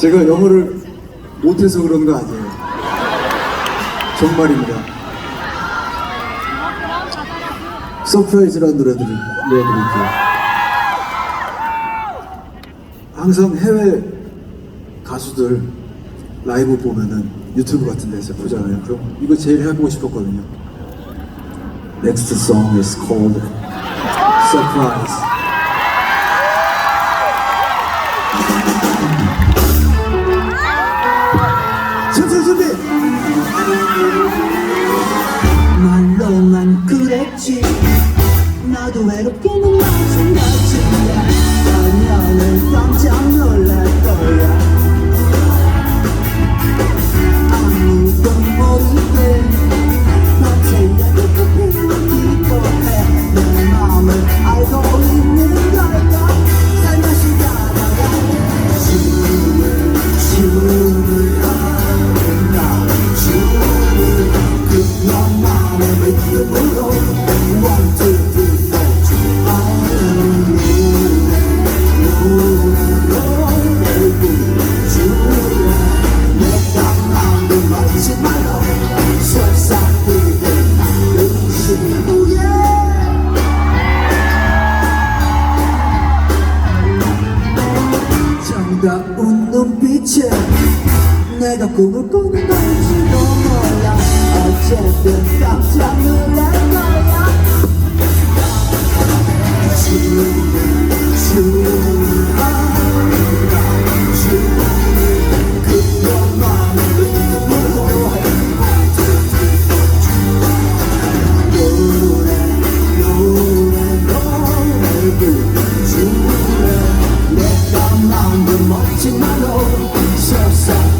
제가 영어를 못해서 그런 거 아니에요. 정말입니다. 서프라이즈라는 노래 들을 내드릴게요. 항상 해외 가수들 라이브 보면은 유튜브 같은 데서 보잖아요. 그럼 이거 제일 해보고 싶었거든요. Next song is called Surprise. 준비. 말로만 그랬지 나도 외롭게는 마찬가지 정다운 눈빛에 내가 꿈을 꾸는 건지도 몰라. 어쨌든 깜짝 놀랄 거야. 춤을 불러주래 내가